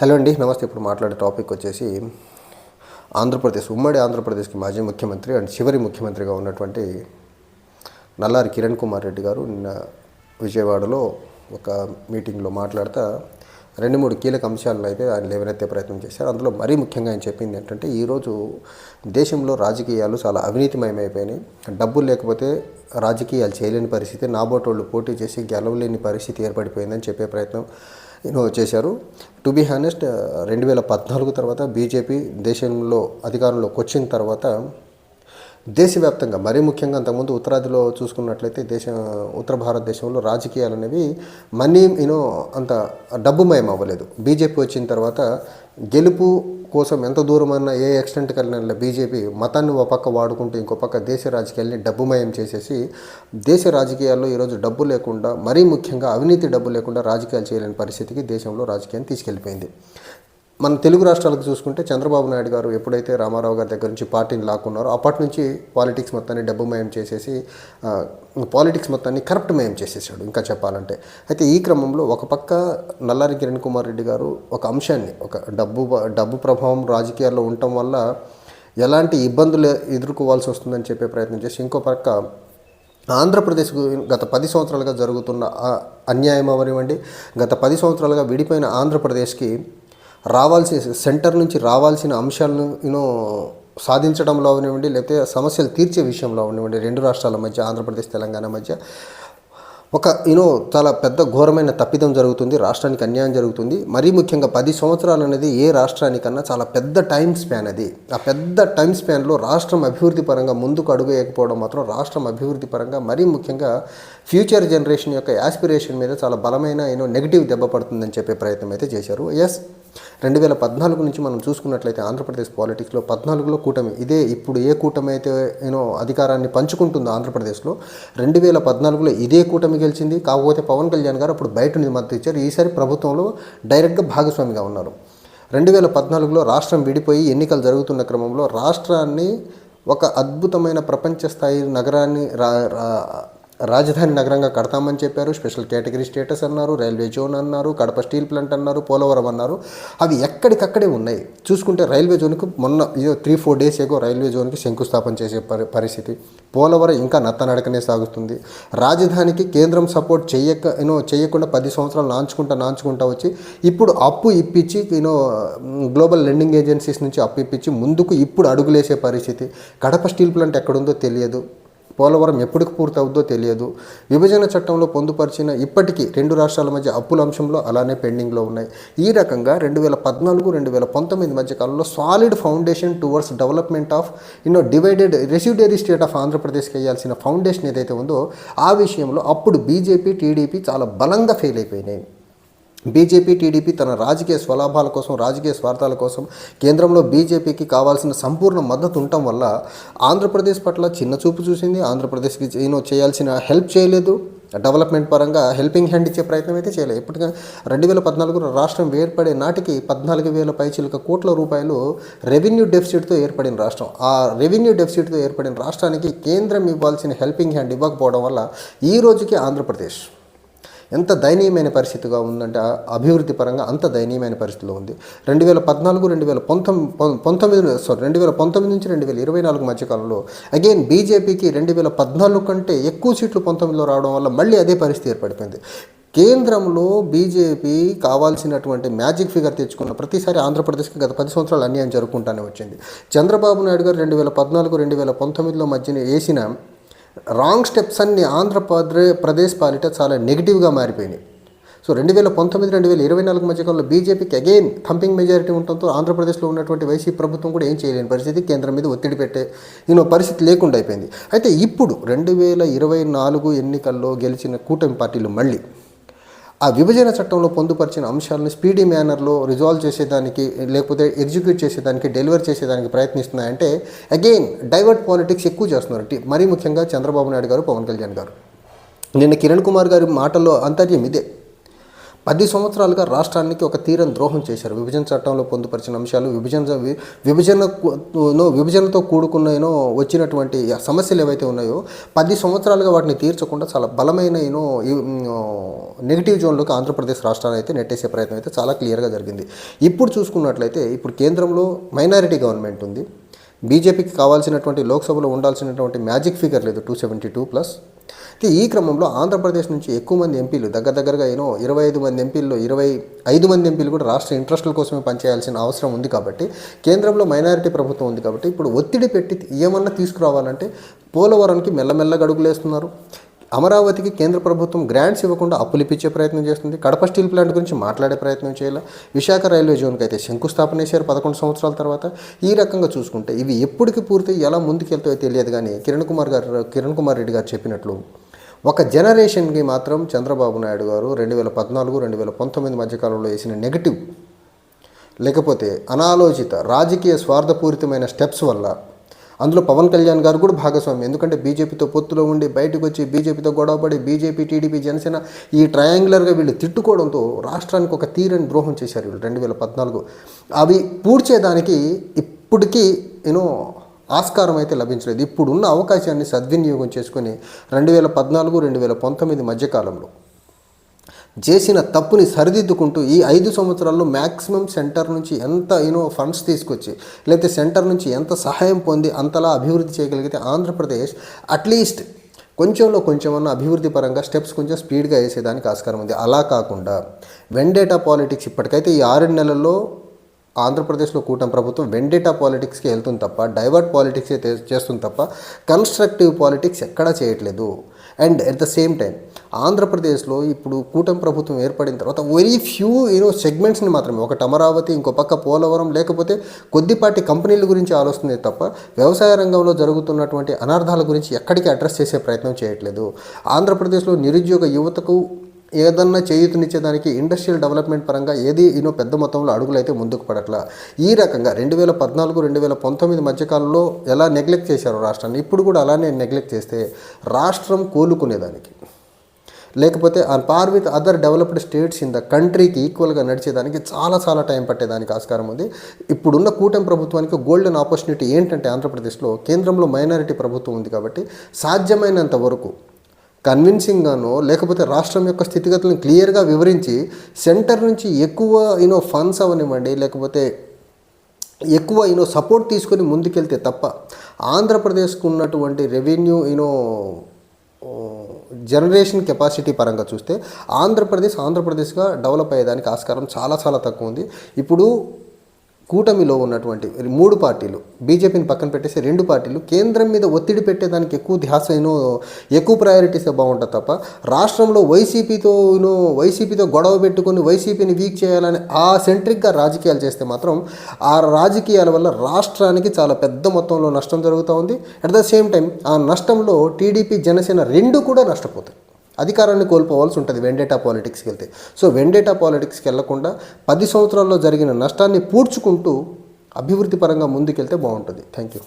Hello అండి నమస్తే. ఇప్పుడు మాట్లాడే టాపిక్ వచ్చేసి ఆంధ్రప్రదేశ్ ఉమ్మడి ఆంధ్రప్రదేశ్కి మాజీ ముఖ్యమంత్రి అండ్ చివరి ముఖ్యమంత్రిగా ఉన్నటువంటి నల్లారి కిరణ్ కుమార్ రెడ్డి గారు నిన్న విజయవాడలో ఒక మీటింగ్లో మాట్లాడుతూ రెండు మూడు కీలక అంశాలను అయితే ఆయన లేవనెత్తే ప్రయత్నం చేశారు. అందులో మరీ ముఖ్యంగా ఆయన చెప్పింది ఏంటంటే ఈరోజు దేశంలో రాజకీయాలు చాలా అవినీతిమయమైపోయినాయి. డబ్బులు లేకపోతే రాజకీయాలు చేయలేని పరిస్థితి నాబోటోళ్ళు పోటీ చేసి గెలవలేని పరిస్థితి ఏర్పడిపోయిందని చెప్పే ప్రయత్నం యూనో చేశారు. టు బీ హానెస్ట్ రెండు వేల పద్నాలుగు తర్వాత బీజేపీ దేశంలో అధికారంలోకి వచ్చిన తర్వాత దేశవ్యాప్తంగా మరీ ముఖ్యంగా అంతకుముందు ఉత్తరాదిలో చూసుకున్నట్లయితే దేశ ఉత్తర భారతదేశంలో రాజకీయాలు అనేవి మనీ యూనో అంత డబ్బుమయం అవ్వలేదు. బీజేపీ వచ్చిన తర్వాత గెలుపు కోసం ఎంత దూరమన్నా ఏ ఎక్స్టెంట్కి వెళ్ళినా బీజేపీ మతాన్ని ఒక పక్క వాడుకుంటూ ఇంకో పక్క దేశ రాజకీయాల్ని డబ్బుమయం చేసేసి దేశ రాజకీయాల్లో ఈరోజు డబ్బు లేకుండా మరీ ముఖ్యంగా అవినీతి డబ్బు లేకుండా రాజకీయాలు చేయలేని పరిస్థితికి దేశంలో రాజకీయాన్ని తీసుకెళ్ళిపోయింది. మన తెలుగు రాష్ట్రాలకు చూసుకుంటే చంద్రబాబు నాయుడు గారు ఎప్పుడైతే రామారావు గారి దగ్గర నుంచి పార్టీని లాక్కున్నారో అప్పటి నుంచి పాలిటిక్స్ మొత్తాన్ని డబ్బుమయం చేసేసి పాలిటిక్స్ మొత్తాన్ని కరప్ట్మయం చేసేసాడు ఇంకా చెప్పాలంటే. అయితే ఈ క్రమంలో ఒక పక్క నల్లారి కిరణ్ కుమార్ రెడ్డి గారు ఒక అంశాన్ని ఒక డబ్బు డబ్బు ప్రభావం రాజకీయాల్లో ఉండటం వల్ల ఎలాంటి ఇబ్బందులు ఎదుర్కోవాల్సి వస్తుందని చెప్పే ప్రయత్నం చేసి ఇంకో పక్క ఆంధ్రప్రదేశ్ గత పది సంవత్సరాలుగా జరుగుతున్న అన్యాయం అవనివ్వండి గత పది సంవత్సరాలుగా విడిపోయిన ఆంధ్రప్రదేశ్కి రావాల్సిన సెంటర్ నుంచి రావాల్సిన అంశాలను యూనో సాధించడంలో అవనివ్వండి లేకపోతే సమస్యలు తీర్చే విషయంలో అవనివ్వండి. రెండు రాష్ట్రాల మధ్య ఆంధ్రప్రదేశ్ తెలంగాణ మధ్య ఒక యూనో చాలా పెద్ద ఘోరమైన తప్పిదం జరుగుతుంది. రాష్ట్రానికి అన్యాయం జరుగుతుంది. మరీ ముఖ్యంగా పది సంవత్సరాలు అనేది ఏ రాష్ట్రానికన్నా చాలా పెద్ద టైం స్పాన్ అది. ఆ పెద్ద టైం స్పాన్లో రాష్ట్రం అభివృద్ధి పరంగా ముందుకు అడుగు వేయకపోవడం మాత్రం రాష్ట్రం అభివృద్ధి పరంగా మరీ ముఖ్యంగా ఫ్యూచర్ జనరేషన్ యొక్క యాస్పిరేషన్ మీద చాలా బలమైన యూనో నెగిటివ్ దెబ్బ పడుతుందని చెప్పే ప్రయత్నం అయితే చేశారు. ఎస్ రెండు వేల పద్నాలుగు నుంచి మనం చూసుకున్నట్లయితే ఆంధ్రప్రదేశ్ పాలిటిక్స్లో పద్నాలుగులో కూటమి ఇదే ఇప్పుడు ఏ కూటమి అయితే యూనో అధికారాన్ని పంచుకుంటుందో ఆంధ్రప్రదేశ్లో రెండు వేల పద్నాలుగులో ఇదే కూటమి గెలిచింది. కాకపోతే పవన్ కళ్యాణ్ గారు అప్పుడు బయట నుంచి మద్దతు ఇచ్చారు. ఈసారి ప్రభుత్వంలో డైరెక్ట్గా భాగస్వామిగా ఉన్నారు. రెండు వేల పద్నాలుగులో రాష్ట్రం విడిపోయి ఎన్నికలు జరుగుతున్న క్రమంలో రాష్ట్రాన్ని ఒక అద్భుతమైన ప్రపంచ స్థాయి నగరాన్ని రా రాజధాని నగరంగా కడతామని చెప్పారు. స్పెషల్ కేటగిరీ స్టేటస్ అన్నారు రైల్వే జోన్ అన్నారు కడప స్టీల్ ప్లాంట్ అన్నారు పోలవరం అన్నారు. అవి ఎక్కడికక్కడే ఉన్నాయి. చూసుకుంటే రైల్వే జోన్కి మొన్న ఇదో three four days ago railway జోన్కి శంకుస్థాపన చేసే పరి పరిస్థితి. పోలవరం ఇంకా నత్తనడకనే సాగుతుంది. రాజధానికి కేంద్రం సపోర్ట్ చేయక యూనో చేయకుండా పది సంవత్సరాలు నాంచుకుంటా నాంచుకుంటా వచ్చి ఇప్పుడు అప్పు ఇప్పించి యూనో గ్లోబల్ లెండింగ్ ఏజెన్సీస్ నుంచి అప్పు ఇప్పించి ముందుకు ఇప్పుడు అడుగులేసే పరిస్థితి. కడప స్టీల్ ప్లాంట్ ఎక్కడుందో తెలియదు. పోలవరం ఎప్పటికి పూర్తవుద్దో తెలియదు. విభజన చట్టంలో పొందుపరిచిన ఇప్పటికీ రెండు రాష్ట్రాల మధ్య అప్పుల అంశంలో అలానే పెండింగ్లో ఉన్నాయి. ఈ రకంగా రెండు వేల పద్నాలుగు రెండు వేల పంతొమ్మిది మధ్య కాలంలో solid foundation towards development of you know divided residuary state of ఆంధ్రప్రదేశ్కి వేయాల్సిన ఫౌండేషన్ ఏదైతే ఉందో ఆ విషయంలో అప్పుడు బీజేపీ టీడీపీ చాలా బలంగా ఫెయిల్ అయిపోయినాయి. బీజేపీ టీడీపీ తన రాజకీయ స్వలాభాల కోసం రాజకీయ స్వార్థాల కోసం కేంద్రంలో బీజేపీకి కావాల్సిన సంపూర్ణ మద్దతు ఉండటం వల్ల ఆంధ్రప్రదేశ్ పట్ల చిన్న చూపు చూసింది. ఆంధ్రప్రదేశ్కి యూనో చేయాల్సిన హెల్ప్ చేయలేదు. డెవలప్మెంట్ పరంగా హెల్పింగ్ హ్యాండ్ ఇచ్చే ప్రయత్నం అయితే చేయలేదు. ఇప్పటికే రెండు వేల పద్నాలుగులో రాష్ట్రం ఏర్పడే నాటికి పద్నాలుగు వేల పైచిలక కోట్ల రూపాయలు రెవెన్యూ డెఫిసిట్తో ఏర్పడిన రాష్ట్రం. ఆ రెవెన్యూ డెఫిసిట్తో ఏర్పడిన రాష్ట్రానికి కేంద్రం ఇవ్వాల్సిన హెల్పింగ్ హ్యాండ్ ఇవ్వకపోవడం వల్ల ఈ రోజుకి ఆంధ్రప్రదేశ్ ఎంత దయనీయమైన పరిస్థితిగా ఉందంటే ఆ అభివృద్ధి పరంగా అంత దయనీయమైన పరిస్థితిలో ఉంది. రెండు వేల పద్నాలుగు రెండు వేల పంతొమ్మిది పంతొమ్మిది సారీ రెండు వేల పంతొమ్మిది నుంచి రెండు వేల ఇరవై నాలుగు మధ్యకాలంలో అగైన్ బీజేపీకి రెండు వేల పద్నాలుగు కంటే ఎక్కువ సీట్లు పంతొమ్మిదిలో రావడం వల్ల మళ్ళీ అదే పరిస్థితి ఏర్పడిపోయింది. కేంద్రంలో బీజేపీ కావాల్సినటువంటి మ్యాజిక్ ఫిగర్ తెచ్చుకున్న ప్రతిసారి ఆంధ్రప్రదేశ్కి గత పది సంవత్సరాలు అన్యాయం జరుగుకుంటానే వచ్చింది. చంద్రబాబు నాయుడు గారు రెండు వేల పద్నాలుగు రెండు వేల పంతొమ్మిదిలో మధ్యన వేసిన రాంగ్ స్టెప్స్ అన్ని ఆంధ్రప్రదే ప్రదేశ్ పాలిట చాలా నెగిటివ్గా మారిపోయినాయి. సో రెండు వేల పంతొమ్మిది రెండు వేల ఇరవై నాలుగు మధ్యకాలంలో బీజేపీకి అగైన్ థంపింగ్ మెజారిటీ ఉండటంతో ఆంధ్రప్రదేశ్లో ఉన్నటువంటి వైసీపీ ప్రభుత్వం కూడా ఏం చేయలేని పరిస్థితి. కేంద్రం మీద ఒత్తిడి పెట్టే నేను పరిస్థితి లేకుండా అయిపోయింది. అయితే ఇప్పుడు రెండు వేల ఇరవై నాలుగు ఎన్నికల్లో గెలిచిన కూటమి పార్టీలు మళ్ళీ ఆ విభజన చట్టంలో పొందుపరిచిన అంశాలను స్పీడీ మేనర్లో రిజాల్వ్ చేసేదానికి లేకపోతే ఎగ్జిక్యూట్ చేసేదానికి డెలివర్ చేసేదానికి ప్రయత్నిస్తున్నాయంటే అగైన్ డైవర్ట్ పాలిటిక్స్ ఎక్కువ చేస్తున్నారు. మరీ ముఖ్యంగా చంద్రబాబు నాయుడు గారు పవన్ కళ్యాణ్ గారు. నిన్న కిరణ్ కుమార్ గారి మాటల్లో అంతర్యం ఇదే. పది సంవత్సరాలుగా రాష్ట్రానికి ఒక తీరం ద్రోహం చేశారు. విభజన చట్టంలో పొందుపరిచిన అంశాలు విభజన విభజన విభజనతో కూడుకున్న ఏనో వచ్చినటువంటి సమస్యలు ఏవైతే ఉన్నాయో పది సంవత్సరాలుగా వాటిని తీర్చకుండా చాలా బలమైన ఏనో నెగిటివ్ జోన్లోకి ఆంధ్రప్రదేశ్ రాష్ట్రాన్ని అయితే నెట్టేసే ప్రయత్నం అయితే చాలా క్లియర్గా జరిగింది. ఇప్పుడు చూసుకున్నట్లయితే ఇప్పుడు కేంద్రంలో మైనారిటీ గవర్నమెంట్ ఉంది. బీజేపీకి కావాల్సినటువంటి లోక్సభలో ఉండాల్సినటువంటి మ్యాజిక్ ఫిగర్ లేదు. Two seventy two plus. ఈ క్రమంలో ఆంధ్రప్రదేశ్ నుంచి ఎక్కువ మంది ఎంపీలు దగ్గర దగ్గరగా ఏనో ఇరవై ఐదు మంది ఎంపీల్లో ఇరవై ఐదు మంది ఎంపీలు కూడా రాష్ట్ర ఇంట్రెస్టుల కోసమే పనిచేయాల్సిన అవసరం ఉంది కాబట్టి కేంద్రంలో మైనారిటీ ప్రభుత్వం ఉంది కాబట్టి ఇప్పుడు ఒత్తిడి పెట్టి ఏమన్నా తీసుకురావాలంటే పోలవరానికి మెల్లమెల్లగా అడుగులేస్తున్నారు. అమరావతికి కేంద్ర ప్రభుత్వం గ్రాంట్స్ ఇవ్వకుండా అప్పులు ఇప్పించే ప్రయత్నం చేస్తుంది. కడప స్టీల్ ప్లాంట్ గురించి మాట్లాడే ప్రయత్నం చేయాలి. విశాఖ రైల్వే జోన్కి అయితే శంకుస్థాపన చేశారు పదకొండు సంవత్సరాల తర్వాత. ఈ రకంగా చూసుకుంటే ఇవి ఎప్పటికి పూర్తి ఎలా ముందుకెళ్తాయో తెలియదు కానీ కిరణ్ కుమార్ గారు కిరణ్ కుమార్ రెడ్డి గారు చెప్పినట్లు ఒక జనరేషన్కి మాత్రం చంద్రబాబు నాయుడు గారు రెండు వేల పద్నాలుగు రెండు వేల పంతొమ్మిది మధ్యకాలంలో వేసిన నెగటివ్. లేకపోతే అనాలోచిత రాజకీయ స్వార్థపూరితమైన స్టెప్స్ వల్ల అందులో పవన్ కళ్యాణ్ గారు కూడా భాగస్వామి. ఎందుకంటే బీజేపీతో పొత్తులో ఉండి బయటకు వచ్చి బీజేపీతో గొడవపడి బీజేపీ టీడీపీ జనసేన ఈ ట్రయాంగులర్గా వీళ్ళు తిట్టుకోవడంతో రాష్ట్రానికి ఒక తీరని ద్రోహం చేశారు వీళ్ళు రెండు వేల పద్నాలుగు. అవి పూడ్చేదానికి ఇప్పటికీ యూనో ఆస్కారం అయితే లభించలేదు. ఇప్పుడున్న అవకాశాన్ని సద్వినియోగం చేసుకుని రెండు వేల పద్నాలుగు రెండు వేల పంతొమ్మిది మధ్యకాలంలో చేసిన తప్పుని సరిదిద్దుకుంటూ ఈ ఐదు సంవత్సరాల్లో మ్యాక్సిమం సెంటర్ నుంచి ఎంత యూనో ఫండ్స్ తీసుకొచ్చి లేకపోతే సెంటర్ నుంచి ఎంత సహాయం పొంది అంతలా అభివృద్ధి చేయగలిగితే ఆంధ్రప్రదేశ్ అట్లీస్ట్ కొంచెంలో కొంచెమన్నా అభివృద్ధి పరంగా స్టెప్స్ కొంచెం స్పీడ్గా వేసేదానికి ఆస్కారం ఉంది. అలా కాకుండా వెండేటా పాలిటిక్స్ ఇప్పటికైతే ఈ ఆరు నెలల్లో ఆంధ్రప్రదేశ్లో కూటమి ప్రభుత్వం వెండేటా పాలిటిక్స్కి వెళ్తుంది తప్ప డైవర్ట్ పాలిటిక్సే చేస్తుంది తప్ప కన్స్ట్రక్టివ్ పాలిటిక్స్ ఎక్కడా చేయట్లేదు. And at the same time ఆంధ్రప్రదేశ్లో ఇప్పుడు కూటమి ప్రభుత్వం ఏర్పడిన తర్వాత వెరీ ఫ్యూ యూనో సెగ్మెంట్స్ని మాత్రమే. ఒకటి అమరావతి ఇంకో పక్క పోలవరం లేకపోతే కొద్దిపాటి కంపెనీల గురించి ఆలోచనే తప్ప వ్యవసాయ రంగంలో జరుగుతున్నటువంటి అనర్థాల గురించి ఎక్కడికి అడ్రస్ చేసే ప్రయత్నం చేయట్లేదు. ఆంధ్రప్రదేశ్లో నిరుద్యోగ యువతకు ఏదన్నా చేయూతనిచ్చేదానికి ఇండస్ట్రియల్ డెవలప్మెంట్ పరంగా ఏది ఈనో పెద్ద మొత్తంలో అడుగులైతే ముందుకు పడట్లా. ఈ రకంగా రెండు వేల పద్నాలుగు రెండు వేల పంతొమ్మిది మధ్యకాలంలో ఎలా నెగ్లెక్ట్ చేశారో రాష్ట్రాన్ని ఇప్పుడు కూడా అలానే నెగ్లెక్ట్ చేస్తే రాష్ట్రం కోలుకునేదానికి. లేకపోతే on par with other developed states in the కంట్రీకి ఈక్వల్గా నడిచేదానికి చాలా చాలా టైం పట్టేదానికి ఆస్కారం ఉంది. ఇప్పుడున్న కూటమి ప్రభుత్వానికి గోల్డెన్ ఆపర్చునిటీ ఏంటంటే ఆంధ్రప్రదేశ్లో కేంద్రంలో మైనారిటీ ప్రభుత్వం ఉంది కాబట్టి సాధ్యమైనంత వరకు కన్విన్సింగ్గానో లేకపోతే రాష్ట్రం యొక్క స్థితిగతులను క్లియర్గా వివరించి సెంటర్ నుంచి ఎక్కువ యూనో ఫండ్స్ అవనివ్వండి లేకపోతే ఎక్కువ యూనో సపోర్ట్ తీసుకొని ముందుకెళ్తే తప్ప ఆంధ్రప్రదేశ్కు ఉన్నటువంటి రెవెన్యూ యూనో జనరేషన్ కెపాసిటీ పరంగా చూస్తే ఆంధ్రప్రదేశ్ ఆంధ్రప్రదేశ్గా డెవలప్ అయ్యేదానికి ఆస్కారం చాలా చాలా తక్కువ ఉంది. ఇప్పుడు కూటమిలో ఉన్నటువంటి మూడు పార్టీలు బీజేపీని పక్కన పెట్టేసి రెండు పార్టీలు కేంద్రం మీద ఒత్తిడి పెట్టేదానికి ఎక్కువ ధ్యాస ఏనో ఎక్కువ ప్రయారిటీస్ బాగుంటుంది తప్ప రాష్ట్రంలో వైసీపీతో వైసీపీతో గొడవ పెట్టుకొని వైసీపీని వీక్ చేయాలని ఆ సెంట్రిక్గా రాజకీయాలు చేస్తే మాత్రం ఆ రాజకీయాల వల్ల రాష్ట్రానికి చాలా పెద్ద మొత్తంలో నష్టం జరుగుతూ ఉంది. అట్ ద సేమ్ టైం ఆ నష్టంలో టీడీపీ జనసేన రెండు కూడా నష్టపోతాయి. అధికారాన్ని కోల్పోవాల్సి ఉంటుంది వెండేటా పాలిటిక్స్కి వెళ్తే. సో వెండేటా పాలిటిక్స్కి వెళ్ళకుండా పది సంవత్సరాల్లో జరిగిన నష్టాన్ని పూడ్చుకుంటూ అభివృద్ధి పరంగా ముందుకెళ్తే బాగుంటుంది. Thank you